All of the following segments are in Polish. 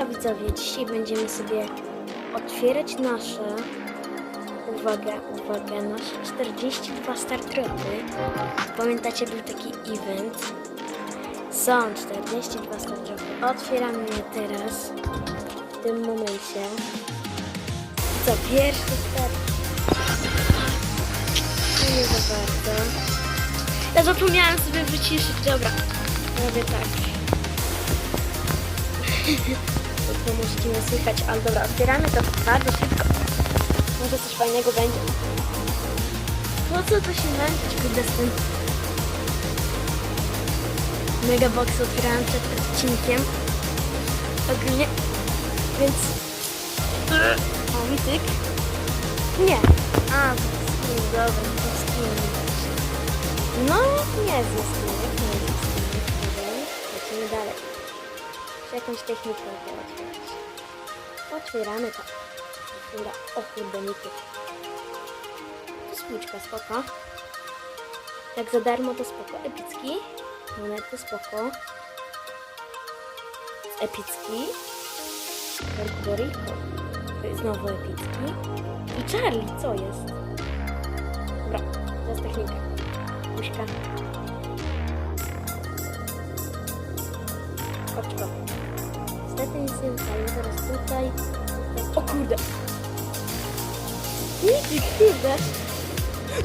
A widzowie, dzisiaj będziemy sobie otwierać nasze, uwaga, uwaga, nasze 42 Star Tropy. Pamiętacie, był taki event. Są 42 Star Tropy. Otwieramy je teraz, w tym momencie. Co, pierwszy Star No Nie za bardzo. Ja zapomniałam sobie wyciszyć, dobra. Robię tak. To możecie nie słychać, ale dobra, otwieramy to bardzo szybko. Może coś fajnego będzie. Po co to się męczyć, kurde, z tym Megabox otwierałem przed odcinkiem. Ogólnie, więc... O, mityk. Nie. A, skin, dobra, to skin. No, nie jest skinek, jakąś technikę to otwierać. Otwieramy to. Dobra, o kurde, mityk. To spłuczka, spoko. Jak za darmo to spoko. Epicki. Monety spoko. Epicki. Mercurico. Znowu epicki. I Charlie, co jest? Dobra, to jest technika. Puśka. Oczko. Niestety nic nie wystaje. Zaraz tutaj. O kurde. Nikt, kurde.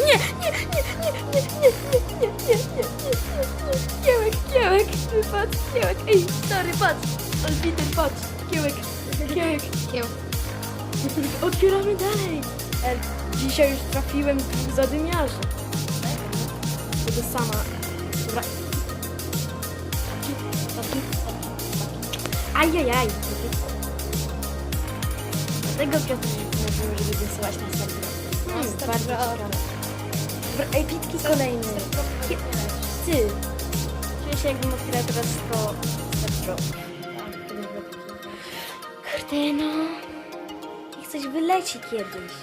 Nie, nie, nie, nie, nie, nie, nie, nie, nie, nie, nie, nie. Kiełek, kiełek, wypadł, kiełek. Ej, stary, patrz. Albiter, patrz. Kiełek, kiełek. Kieł. Otwieramy dalej. E, dzisiaj już trafiłem dwóch zadymiarzy. Tego sama. Dobra. Taki, taki, taki. Ajajaj. Dlatego Piotr mówił, żeby wysyłać na serwer. Hmm, bardzo. Dobra, Ej, pitki kolejny. Ty. Czuję się jakbym otwierał teraz 100 Star. Kurde no. Niech coś wyleci kiedyś.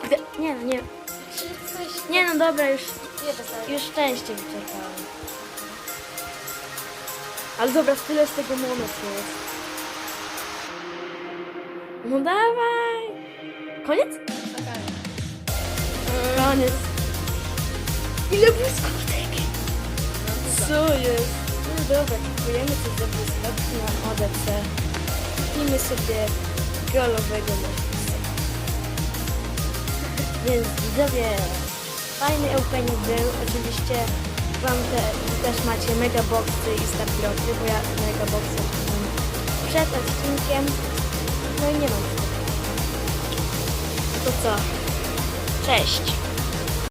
Kurde, nie no, nie. Czy coś... Nie no dobra, już, Nie dostałem. już szczęście wyczerpałem. Ale dobra, tyle z tego monet jest. No dawaj. Koniec? Koniec. Ile błyskotek? Co jest? No dobra, kupujemy coś za błyskotki na ODC. Kupimy sobie golowego morfisa. Więc widzowie, fajny opening był. Oczywiście wam te, też macie megaboxy i startropy, bo ja megaboxy przed odcinkiem. No i nie mam. To co? Cześć!